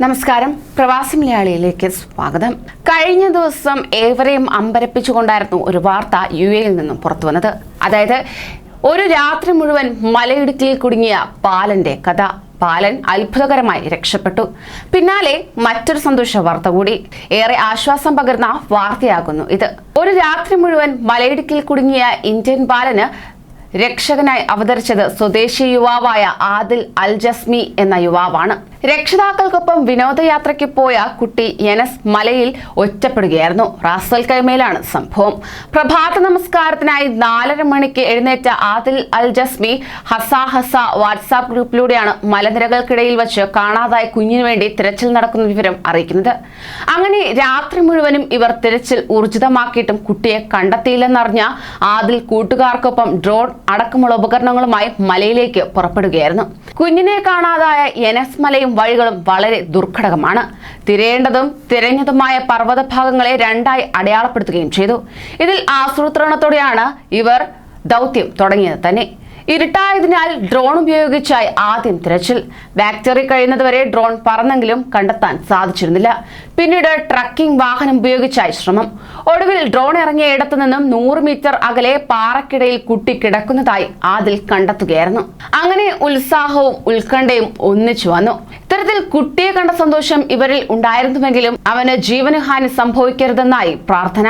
നമസ്കാരം. പ്രവാസി മലയാളിയിലേക്ക് സ്വാഗതം. കഴിഞ്ഞ ദിവസം ഏവരെയും അമ്പരപ്പിച്ചുകൊണ്ടായിരുന്നു ഒരു വാർത്ത യു എയിൽ നിന്നും പുറത്തു വന്നത് അതായത് ഒരു രാത്രി മുഴുവൻ മലയിടുക്കിയിൽ കുടുങ്ങിയ പാലന്റെ കഥ. പാലൻ അത്ഭുതകരമായി രക്ഷപ്പെട്ടു. പിന്നാലെ മറ്റൊരു സന്തോഷ വാർത്ത കൂടി. ഏറെ ആശ്വാസം പകർന്ന വാർത്തയാകുന്നു ഇത്. ഒരു രാത്രി മുഴുവൻ മലയിടുക്കിൽ കുടുങ്ങിയ ഇന്ത്യൻ ബാലന് രക്ഷകനായി അവതരിച്ചത് സ്വദേശി യുവാവായ ആദിൽ അൽ ജസ്മി എന്ന യുവാവാണ്. രക്ഷിതാക്കൾക്കൊപ്പം വിനോദയാത്രയ്ക്ക് പോയ കുട്ടി യനസ് മലയിൽ ഒറ്റപ്പെടുകയായിരുന്നു. റാസൽ കൈമയിലാണ് സംഭവം. പ്രഭാത നമസ്കാരത്തിനായി നാലര മണിക്ക് എഴുന്നേറ്റ ആദിൽ അൽ ജസ്മി ഹസ ഹസ വാട്സാപ്പ് ഗ്രൂപ്പിലൂടെയാണ് മലനിരകൾക്കിടയിൽ വെച്ച് കാണാതായ കുഞ്ഞിനു വേണ്ടി തിരച്ചിൽ നടക്കുന്ന വിവരം അറിയിക്കുന്നത്. അങ്ങനെ രാത്രി മുഴുവനും ഇവർ തിരച്ചിൽ ഊർജിതമാക്കിയിട്ടും കുട്ടിയെ കണ്ടെത്തിയില്ലെന്നറിഞ്ഞ ആദിൽ കൂട്ടുകാർക്കൊപ്പം ഡ്രോൺ അടക്കമുള്ള ഉപകരണങ്ങളുമായി മലയിലേക്ക് പുറപ്പെടുകയായിരുന്നു. കുഞ്ഞിനെ കാണാതായ എനസ് മലയും വഴികളും വളരെ ദുർഘടകമാണ്. തിരയേണ്ടതും തിരഞ്ഞതുമായ പർവത ഭാഗങ്ങളെ രണ്ടായി അടയാളപ്പെടുത്തുകയും ചെയ്തു. ഇതിൽ ആസൂത്രണത്തോടെയാണ് ഇവർ ദൗത്യം തുടങ്ങിയത് തന്നെ. ഇരുട്ടായതിനാൽ ഡ്രോൺ ഉപയോഗിച്ചായി ആദ്യം തിരച്ചിൽ. ബാക്ടറി കഴിയുന്നതുവരെ ഡ്രോൺ പറന്നെങ്കിലും കണ്ടെത്താൻ സാധിച്ചിരുന്നില്ല. പിന്നീട് ട്രക്കിംഗ് വാഹനം ഉപയോഗിച്ചായി ശ്രമം. ഒടുവിൽ ഡ്രോൺ ഇറങ്ങിയ ഇടത്തു നിന്നും നൂറ് മീറ്റർ അകലെ പാറക്കിടയിൽ കുട്ടി കിടക്കുന്നതായി ആദിൽ കണ്ടെത്തുകയായിരുന്നു. അങ്ങനെ ഉത്സാഹവും ഉത്കണ്ഠയും ഒന്നിച്ചു വന്നു. ഇത്തരത്തിൽ കുട്ടിയെ കണ്ട സന്തോഷം ഇവരിൽ ഉണ്ടായിരുന്നുവെങ്കിലും അവന് ജീവനഹാനി സംഭവിക്കരുതെന്നായി പ്രാർത്ഥന.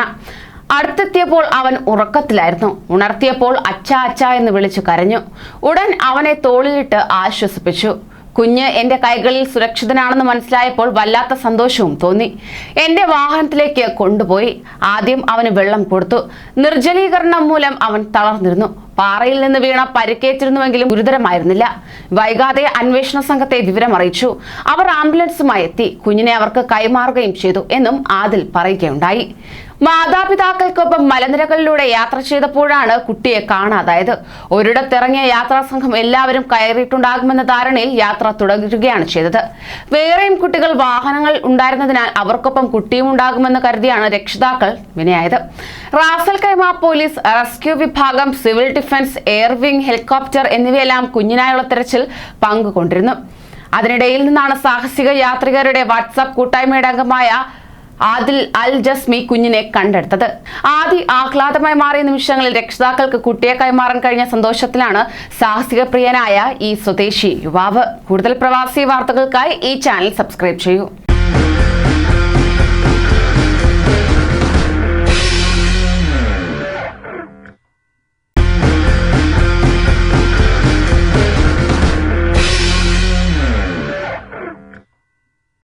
അടുത്തെത്തിയപ്പോൾ അവൻ ഉറക്കത്തിലായിരുന്നു. ഉണർത്തിയപ്പോൾ അച്ഛ അച്ഛ എന്ന് വിളിച്ചു കരഞ്ഞു. ഉടൻ അവനെ തോളിലിട്ട് ആശ്വസിപ്പിച്ചു. കുഞ്ഞ് എന്റെ കൈകളിൽ സുരക്ഷിതനാണെന്ന് മനസ്സിലായപ്പോൾ വല്ലാത്ത സന്തോഷവും തോന്നി. എന്റെ വാഹനത്തിലേക്ക് കൊണ്ടുപോയി. ആദ്യം അവന് വെള്ളം കൊടുത്തു. നിർജലീകരണം മൂലം അവൻ തളർന്നിരുന്നു. പാറയിൽ നിന്ന് വീണ പരിക്കേറ്റിരുന്നുവെങ്കിലും ഗുരുതരമായിരുന്നില്ല. വൈകാതെ അന്വേഷണ സംഘത്തെ വിവരം അറിയിച്ചു. അവർ ആംബുലൻസുമായി എത്തി. കുഞ്ഞിനെ അവർക്ക് കൈമാറുകയും ചെയ്തു എന്നും ആദിൽ പറയുകയുണ്ടായി. മാതാപിതാക്കൾക്കൊപ്പം മലനിരകളിലൂടെ യാത്ര ചെയ്തപ്പോഴാണ് കുട്ടിയെ കാണാതായത്. ഒരിടത്തിറങ്ങിയ യാത്രാ സംഘം എല്ലാവരും കയറിയിട്ടുണ്ടാകുമെന്ന ധാരണയിൽ യാത്ര തുടരുകയാണ് ചെയ്തത്. വേറെയും കുട്ടികൾ വാഹനങ്ങൾ ഉണ്ടായിരുന്നതിനാൽ അവർക്കൊപ്പം കുട്ടിയും ഉണ്ടാകുമെന്ന് കരുതിയാണ് രക്ഷിതാക്കൾ വിനയായത്. Ras al Khaimah police rescue വിഭാഗം civil defence air wing helicopter എന്നിവയെല്ലാം കുഞ്ഞിനായുള്ള തെരച്ചിൽ പങ്കുകൊണ്ടിരുന്നു. അതിനിടയിൽ നിന്നാണ് സാഹസിക യാത്രികരുടെ വാട്സാപ്പ് കൂട്ടായ്മയുടെ അംഗമായ ആദിൽ അൽ ജസ്മി കുഞ്ഞിനെ കണ്ടെടുത്തത്. ആദി ആഹ്ലാദമായി മാറിയ നിമിഷങ്ങളിൽ രക്ഷിതാക്കൾക്ക് കുട്ടിയെ കൈമാറാൻ കഴിഞ്ഞ സന്തോഷത്തിലാണ് സാഹസിക പ്രിയനായ ഈ സ്വദേശി യുവാവ്. കൂടുതൽ പ്രവാസി വാർത്തകൾക്കായി ഈ ചാനൽ സബ്സ്ക്രൈബ് ചെയ്യൂ.